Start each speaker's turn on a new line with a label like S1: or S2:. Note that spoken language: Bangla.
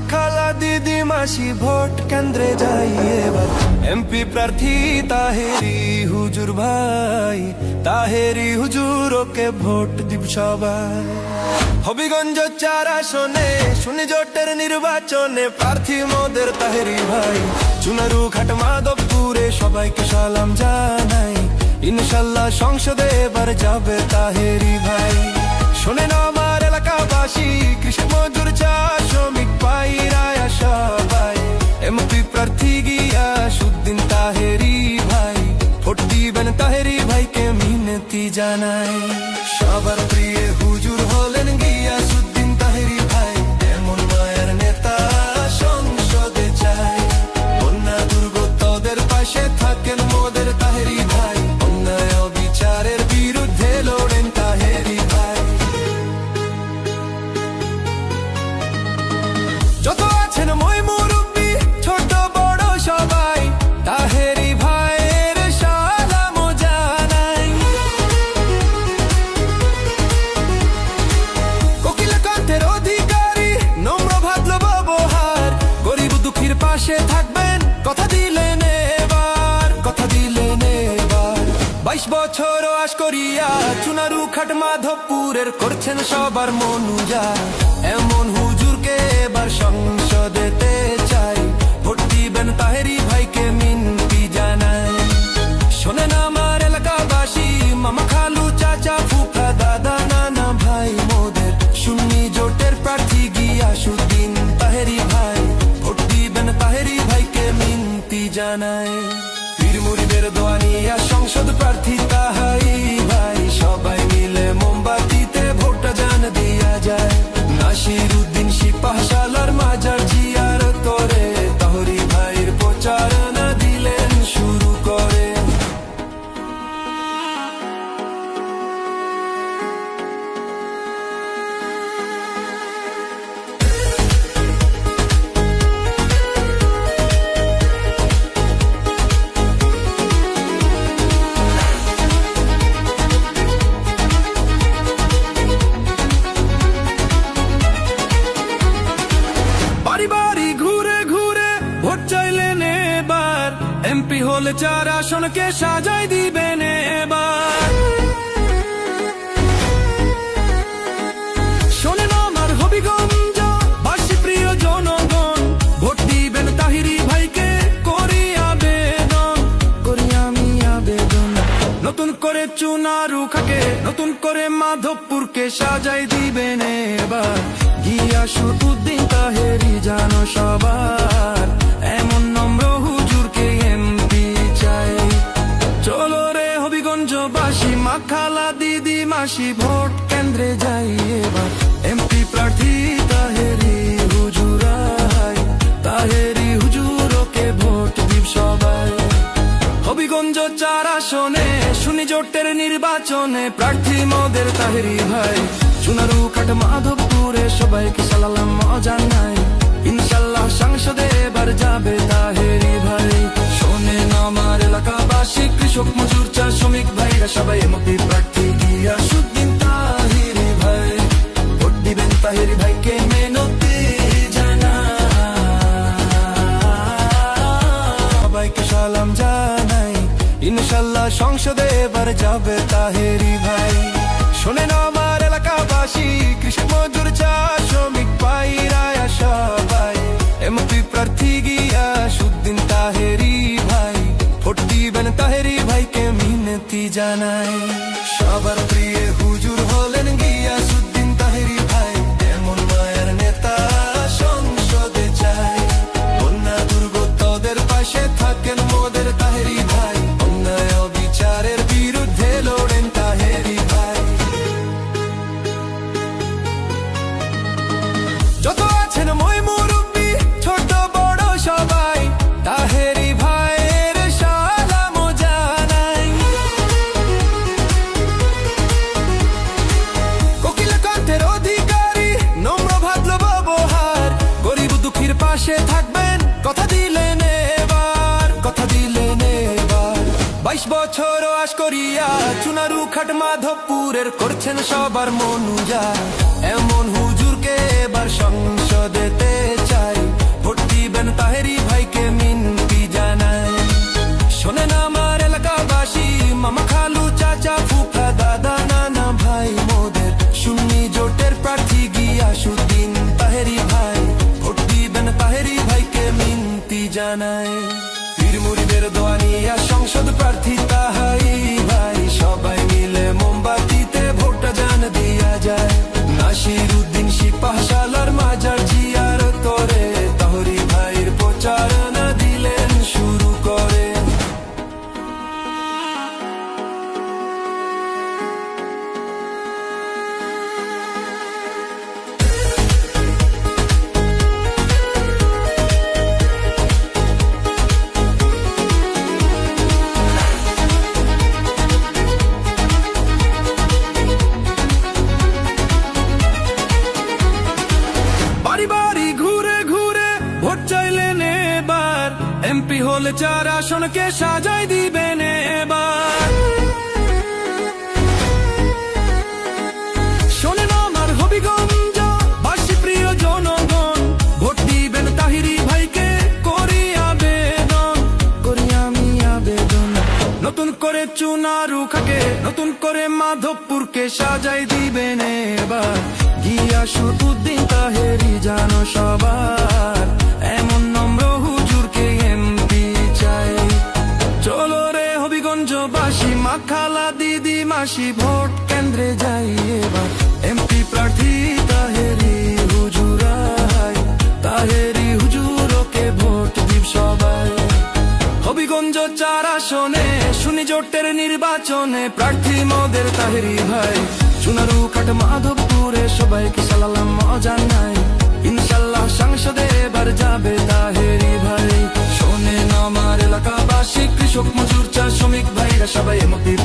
S1: মাখালা দিদি মাসি ভোট কেন্দ্রে যাই এবার এমপি প্রার্থী তাহেরি হুজুর ভাই তাহেরি হুজুর ওকে ভোট দিব সবাই হবিগঞ্জ চার আসনে শুনি জোটের নির্বাচনে প্রার্থী মোদের তাহেরি ভাই চুনারু খাট মাধবপুরে সবাইকে সালাম জানাই ইনশাল্লাহ সংসদে এবার যাবে তাহেরি ভাই শোনেন আমার এলাকাবাসী কৃষক মজুর চা, শ্রমিক পাইরায়া সবাই। এমপি প্রার্থী গিয়া সুদ্দিন তাহেরি ভাই। ভোট দিবেন তাহেরি ভাইকে মিনতি জানাই। সবার পাশে থাকবেন, কথা দিলেন এবার, কথা দিলেন এবার। বাইশ বছর আশ করিয়া চুনারু খাট মাধবপুরের করছেন সবার মনুজা এমন হুজুরকে এবার সংসদেতে জানায় হলে চার আসনকে সাজাই দিবেন এবার। জনগণ ভাইকে, করি আবেদন, করি আমি আবেদন। নতুন করে চুনারু নতুন করে মাধবপুরকে সাজাই দিবেন এবার। গিয়াসুদ্দিন তাহেরি জানো সবার। মাসি ভোট কেন্দ্রে যাই এবার। এমপি প্রার্থী তাহেরি হুজুরাই, তাহেরি হুজুর ওকে ভোট দিব সবাই। হবিগঞ্জ চার আসনে, শুনি জোটের নির্বাচনে প্রার্থী মোদের তাহেরি ভাই। চুনারু কাট মাধবপুরে সবাইকে সালালাম জানাই ইনশাল্লাহ সংসদে এবার যাবে তাহেরি ভাই। শোনেন আমার এলাকাবাসী, কৃষক, মজুর চা শ্রমিক ভাইরা সবাই এমপি প্রার্থী। গিয়া সুদ্দিন তাহিরি ভাই ভোট দিবেন তাহিরি ভাইকে মেনতি জানা সবাইকে সালাম জানাই, ইনশাল্লাহ সংসদে এবার যাবে তাহেরি ভাই। শোনেন আমার এলাকাবাসী কৃষক মজুর চা, শ্রমিক পাইরায়া সবাই এমপি প্রার্থী গিয়া সুদ্দিন তাহেরি ভাই, ভোট দিবেন তাহেরি ভাইকে মিনতি জানাই। পাশে থাকবেন, কথা দিলেন এবার, কথা দিলেন এবার। বাইশ বছর আশ করিয়া চুনারু খাট মাধবপুরের করছেন সবার মনুজা এমন হুজুরকে এবার সংসদেতে হলে চার আসনকে সাজাই দিবেন এবার। তাহিরি ভাইকে করি করি আমি নতুন করে খাকে, নতুন করে মাধবপুরকে সাজাই দিবেন এবার। গিয়াসুদ্দিন তাহেরি জানো সবার। দিদি মাসি ভোট কেন্দ্রে যাই এবার। এমপি প্রার্থী তাহেরি হুজুরাই। তাহেরি হুজুরকে ভোট দিব সবাই। হবিগঞ্জ চার আসনে শুনি জোটের নির্বাচনে প্রার্থী মোদের তাহেরি ভাই। সোনারু কাট মাধবপুরে সবাইকে সালালাম মজা নাই। ইনশাল্লাহ সংসদে এবার যাবে তাহেরি ভাই। শোনেন আমার এলাকাবাসী, কৃষক মজুর চা শ্রমিক ভাইরা সবাই এমপি